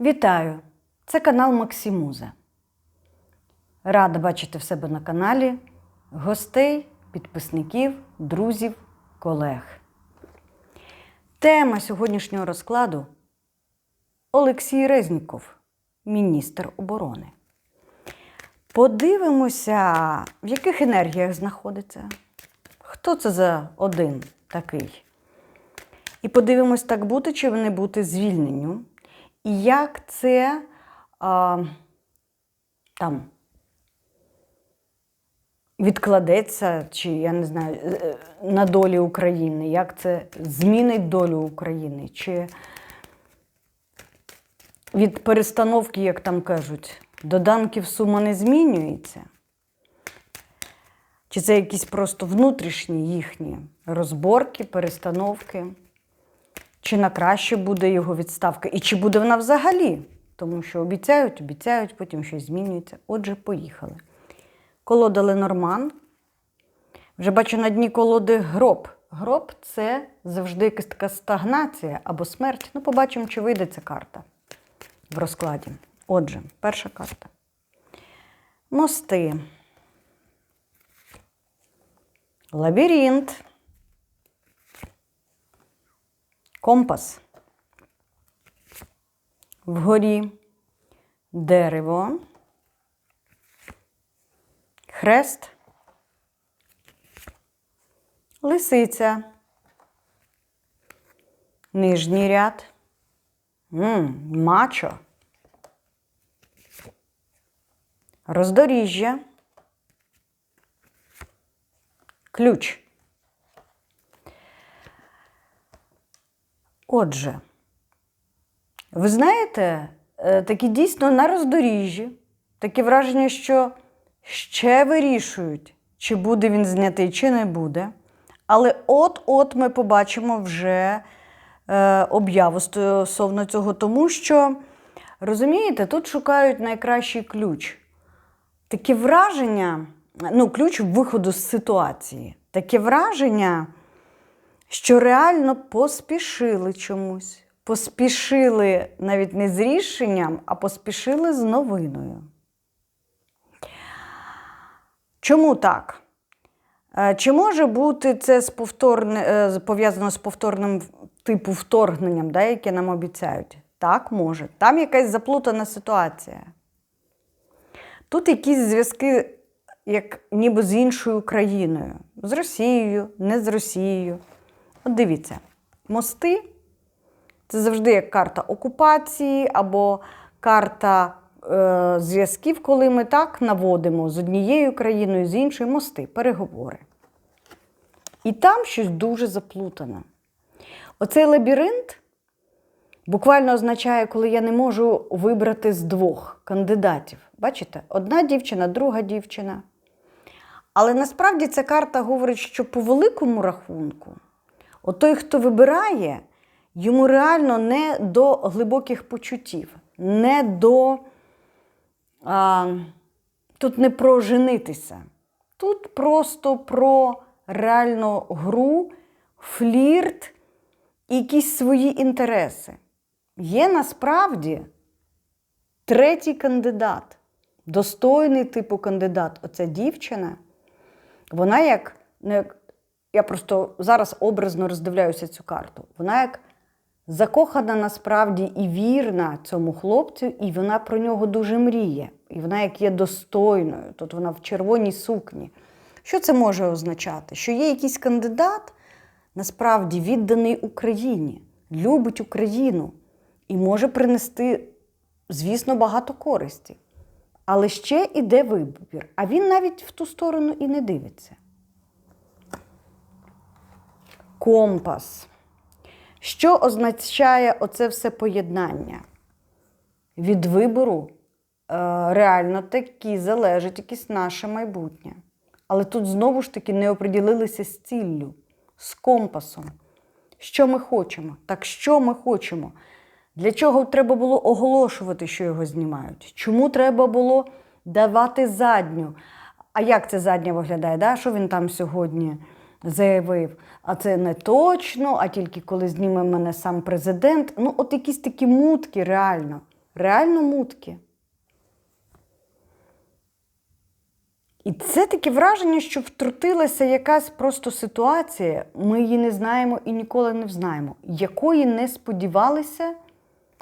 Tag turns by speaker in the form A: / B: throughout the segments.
A: Вітаю! Це канал Максимуза. Рада бачити в себе на каналі гостей, підписників, друзів, колег. Тема сьогоднішнього розкладу Олексій Резніков, міністр оборони. Подивимося, в яких енергіях знаходиться. Хто це за один такий? І подивимось, так бути чи не бути звільненню. І як це а, там відкладеться, чи я не знаю, е, на долі України, як це змінить долю України, чи від перестановки, як там кажуть, доданків сума не змінюється. Чи це якісь просто внутрішні їхні розборки, перестановки? Чи на краще буде його відставка? І чи буде вона взагалі? Тому що обіцяють, обіцяють, потім щось змінюється. Отже, поїхали. Колода Ленорман. Вже бачу на дні колоди гроб. Гроб це завжди якась така стагнація або смерть. Ну, побачимо, чи вийде ця карта в розкладі. Отже, перша карта. Мости. Лабіринт. Компас. Вгорі дерево. Хрест. Лисиця. Нижній ряд. М, мачо. Роздоріжжя. Ключ. Отже, ви знаєте, е, такі дійсно на роздоріжжі, таке враження, що ще вирішують, чи буде він знятий, чи не буде. Але от-от ми побачимо вже е, об'яву стосовно цього, тому що, розумієте, тут шукають найкращий ключ. Таке враження, ну, ключ виходу з ситуації. Таке враження, що реально поспішили чомусь. Поспішили навіть не з рішенням, а поспішили з новиною. Чому так? Е, Чи може бути це з е, пов'язано з повторним типу вторгненням, да, яке нам обіцяють? Так, може. Там якась заплутана ситуація. Тут якісь зв'язки, як ніби з іншою країною, з Росією, не з Росією. От дивіться, мости це завжди як карта окупації або карта е, зв'язків, коли ми так наводимо з однією країною, з іншою мости, переговори. І там щось дуже заплутане. Оцей лабіринт буквально означає, коли я не можу вибрати з двох кандидатів. Бачите, одна дівчина, друга дівчина. Але насправді ця карта говорить, що по великому рахунку, от той, хто вибирає, йому реально не до глибоких почуттів, не до. А, тут не про женитися. Тут просто про реальну гру, флірт і якісь свої інтереси. Є насправді третій кандидат, достойний типу кандидат. Оця дівчина, вона як, ну, як я просто зараз образно роздивляюся цю карту. Вона як закохана насправді і вірна цьому хлопцю, і вона про нього дуже мріє. І вона як є достойною. Тут вона в червоній сукні. Що це може означати? Що є якийсь кандидат, насправді відданий Україні, любить Україну і може принести, звісно, багато користі. Але ще іде вибір, а він навіть в ту сторону і не дивиться. Компас. Що означає оце все поєднання? Від вибору е, реально таки залежить якесь наше майбутнє. Але тут знову ж таки не оприділилися з ціллю, з компасом. Що ми хочемо? Так що ми хочемо? Для чого треба було оголошувати, що його знімають? Чому треба було давати задню? А як це задня виглядає? Да? Що він там сьогодні заявив? А це не точно, а тільки коли зніме мене сам президент. Ну, от якісь такі мутки реально. реально мутки. І це таке враження, що втрутилася якась просто ситуація, ми її не знаємо і ніколи не взнаємо, якої не сподівалися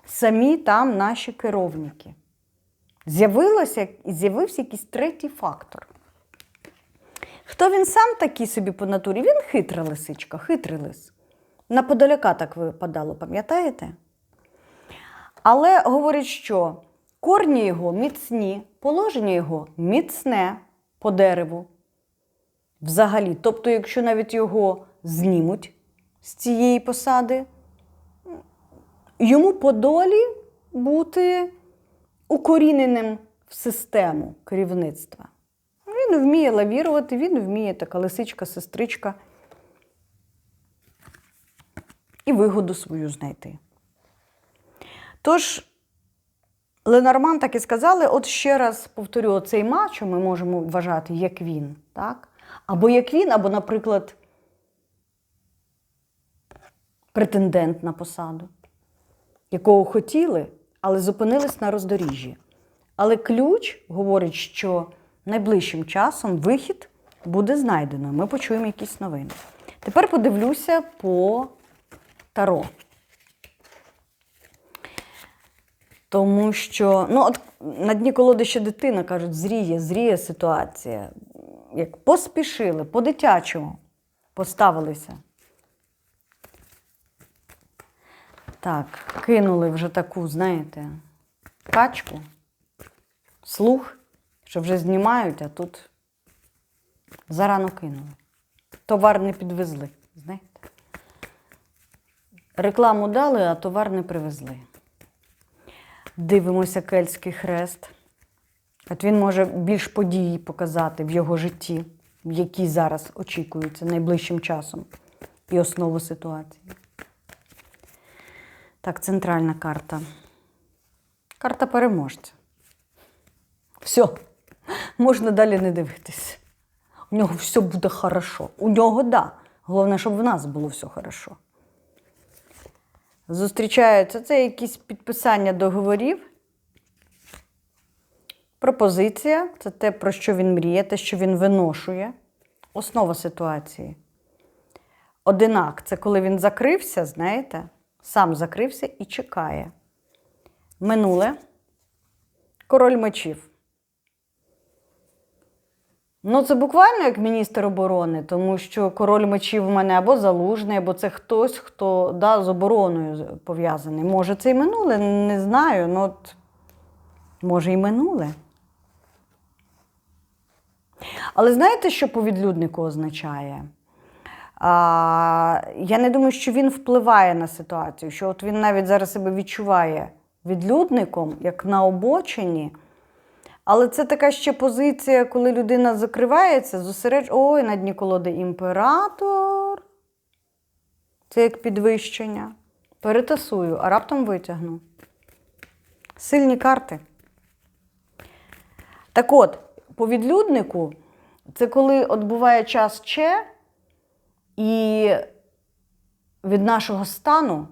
A: самі там наші керовники. З'явилося, з'явився якийсь третій фактор. Хто він сам такий собі по натурі? Він хитра лисичка, хитрий лис. На Подоляка так випадало, пам'ятаєте? Але говорять, що корні його міцні, положення його міцне по дереву. Взагалі. Тобто, якщо навіть його знімуть з цієї посади, йому по долі бути укоріненим в систему керівництва. Він вміє лавірувати, він вміє така лисичка, сестричка. І вигоду свою знайти. Тож, Ленорман так і сказали: от ще раз повторю, оцей мачо ми можемо вважати як він, так? Або як він, або, наприклад, претендент на посаду, якого хотіли, але зупинились на роздоріжжі. Але ключ говорить, що найближчим часом вихід буде знайдено. Ми почуємо якісь новини. Тепер подивлюся по Таро. Тому що ну, от на дні колоди ще дитина кажуть, зріє, зріє ситуація. Як поспішили, по-дитячому поставилися. Так, кинули вже таку, знаєте, качку, слух, що вже знімають, а тут зарано кинули. Товар не підвезли, знаєте. Рекламу дали, а товар не привезли. Дивимося кельтський хрест. От він може більш події показати в його житті, які зараз очікуються найближчим часом, і основу ситуації. Так, центральна карта. Карта переможця. Все, можна далі не дивитись. У нього все буде хорошо. У нього да. Головне, щоб в нас було все хорошо. Зустрічаються це якісь підписання договорів. Пропозиція це те, про що він мріє, те, що він виношує. Основа ситуації. Одинак це коли він закрився, знаєте, сам закрився і чекає. Минуле. Король мечів. Ну, це буквально як міністр оборони, тому що король мечів у мене або залужний, або це хтось, хто да, з обороною пов'язаний. Може, це і минуле, не знаю. Ну, от, може, і минуле. Але знаєте, що по відлюднику означає? А, я не думаю, що він впливає на ситуацію, що от він навіть зараз себе відчуває відлюдником, як на обочині. Але це така ще позиція, коли людина закривається, зосередж... Ой, на дні колоди імператор. Це як підвищення. Перетасую, а раптом витягну. Сильні карти. Так от, по відлюднику, це коли от буває час че, і від нашого стану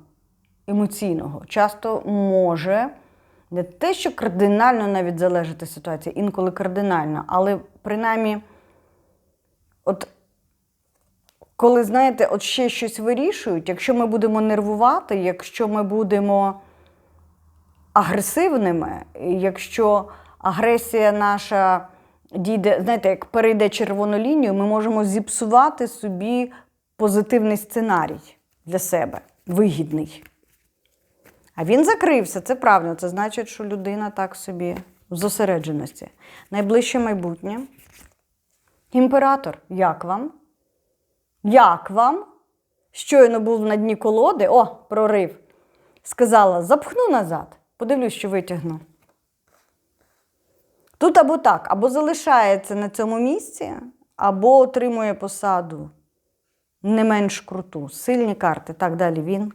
A: емоційного часто може не те, що кардинально навіть залежати ситуація, інколи кардинально, але принаймні, от коли, знаєте, от ще щось вирішують, якщо ми будемо нервувати, якщо ми будемо агресивними, якщо агресія наша дійде, знаєте, як перейде червону лінію, ми можемо зіпсувати собі позитивний сценарій для себе, вигідний. А він закрився, це правильно. Це значить, що людина так собі в зосередженості. Найближче майбутнє. Імператор, як вам? Як вам? Щойно був на дні колоди, о, прорив. Сказала, запхну назад, подивлюсь, що витягну. Тут або так, або залишається на цьому місці, або отримує посаду не менш круту. Сильні карти. Так, далі він.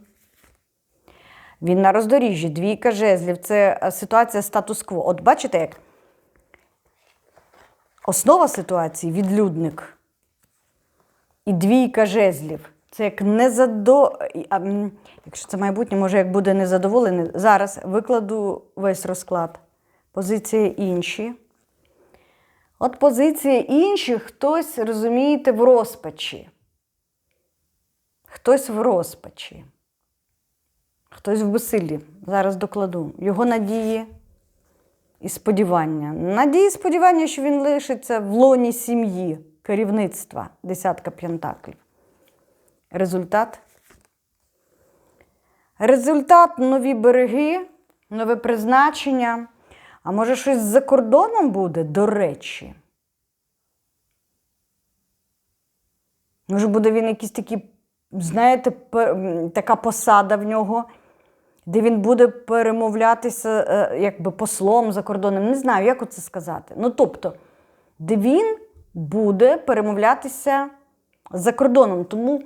A: Він на роздоріжжі, двійка жезлів. Це е, ситуація статус-кво. От бачите, як основа ситуації відлюдник. І двійка жезлів. Це як незадо... Якщо це майбутнє, може, як буде незадоволений. Зараз викладу весь розклад. Позиції інші. От позиції інші, хтось, розумієте, в розпачі. Хтось в розпачі. Хтось в безсиллі. Зараз докладу. Його надії і сподівання. Надії і сподівання, що він лишиться в лоні сім'ї, керівництва, десятка п'ятаклів. Результат. Результат нові береги, нове призначення. А може, щось за кордоном буде, до речі. Може, буде він якийсь такий, знаєте, така посада в нього, де він буде перемовлятися е, якби послом за кордоном. Не знаю, як це сказати. Ну, тобто, де він буде перемовлятися за кордоном. Тому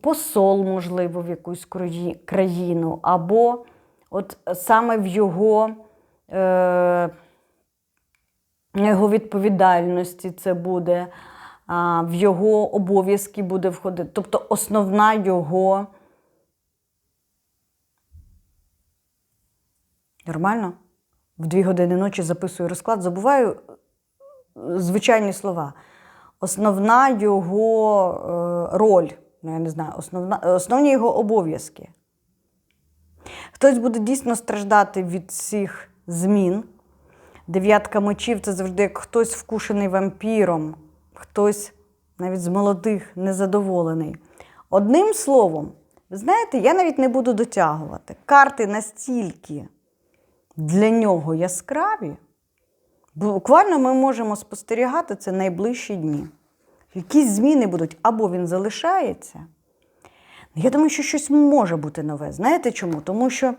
A: посол, можливо, в якусь країну, або от саме в його, е, його відповідальності це буде, в його обов'язки буде входити. Тобто основна його. Нормально? В дві години ночі записую розклад, забуваю е, звичайні слова. Основна його е, роль, ну, я не знаю, основна, основні його обов'язки. Хтось буде дійсно страждати від цих змін. Дев'ятка мечів це завжди як хтось вкушений вампіром, хтось навіть з молодих незадоволений. Одним словом, ви знаєте, я навіть не буду дотягувати. Карти настільки для нього яскраві, буквально ми можемо спостерігати це найближчі дні. Якісь зміни будуть, або він залишається. Я думаю, що щось може бути нове. Знаєте чому? Тому що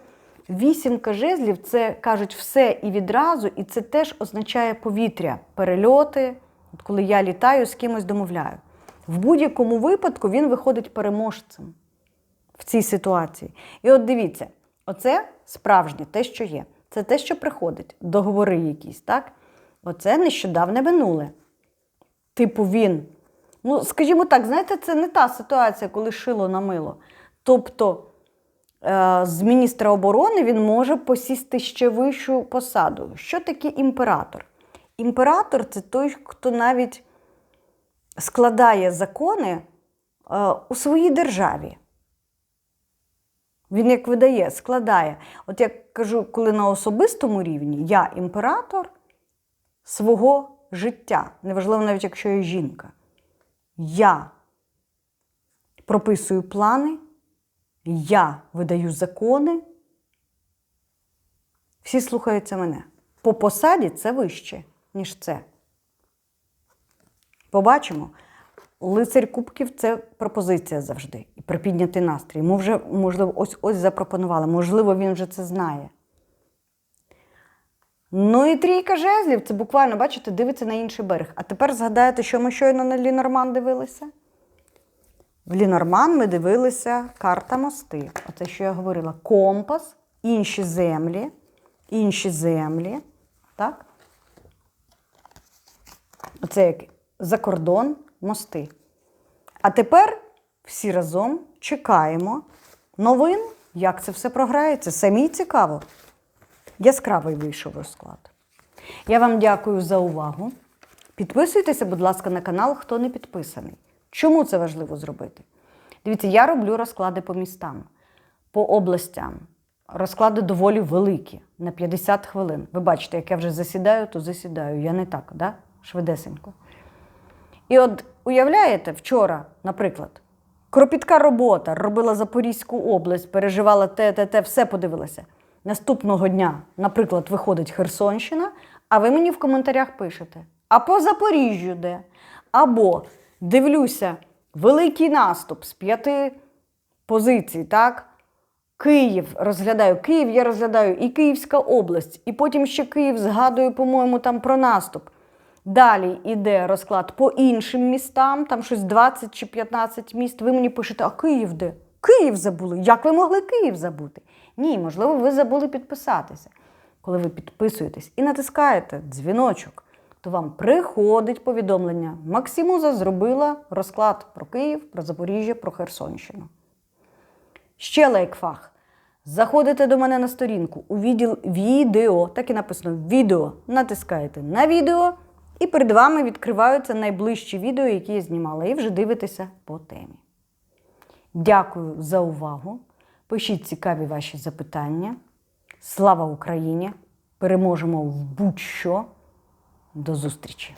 A: вісімка жезлів це кажуть все і відразу, і це теж означає повітря, перельоти. От коли я літаю, з кимось домовляю. В будь-якому випадку він виходить переможцем в цій ситуації. І от дивіться, оце справжнє, те, що є. Це те, що приходить, договори якісь, так? Оце нещодавне минуле. Типу, він. Ну, скажімо так, знаєте, це не та ситуація, коли шило на мило. Тобто е, з міністра оборони він може посісти ще вищу посаду. Що таке імператор? Імператор це той, хто навіть складає закони е, у своїй державі. Він як видає, складає. От я кажу, коли на особистому рівні я імператор свого життя, неважливо навіть якщо я жінка. Я прописую плани, я видаю закони. Всі слухаються мене. По посаді це вище, ніж це. Побачимо. Лицарь Кубків це пропозиція завжди. І припіднятий настрій. Ми вже, можливо, ось ось запропонували. Можливо, він вже це знає. Ну і трійка жезлів це буквально, бачите, дивиться на інший берег. А тепер згадаєте, що ми щойно на Лінорман дивилися? В Лінорман ми дивилися карта мости. Оце, що я говорила: компас, інші землі, інші землі. Так? Оце як за кордон, мости. А тепер всі разом чекаємо новин, як це все програється. Самі цікаво. Яскравий вийшов розклад. Я вам дякую за увагу. Підписуйтеся, будь ласка, на канал, хто не підписаний. Чому це важливо зробити? Дивіться, я роблю розклади по містам, по областям. Розклади доволі великі, на 50 хвилин. Ви бачите, як я вже засідаю, то засідаю. Я не так, да? швидесенько. І от уявляєте, вчора, наприклад, кропітка робота, робила Запорізьку область, переживала те, те, те, все подивилася. Наступного дня, наприклад, виходить Херсонщина, а ви мені в коментарях пишете: а по Запоріжжю де? Або дивлюся, великий наступ з п'яти позицій, так? Київ розглядаю, Київ я розглядаю і Київська область, і потім ще Київ згадую, по-моєму, там про наступ. Далі йде розклад по іншим містам, там щось 20 чи 15 міст. Ви мені пишете, а Київ де? Київ забули. Як ви могли Київ забути? Ні, можливо, ви забули підписатися. Коли ви підписуєтесь і натискаєте дзвіночок, то вам приходить повідомлення. Максимуза зробила розклад про Київ, про Запоріжжя, про Херсонщину. Ще лайкфах. Заходите до мене на сторінку у відділ відео, так і написано відео. Натискаєте на відео, і перед вами відкриваються найближчі відео, які я знімала, і вже дивитеся по темі. Дякую за увагу. Пишіть цікаві ваші запитання. Слава Україні! Переможемо в будь-що. До зустрічі!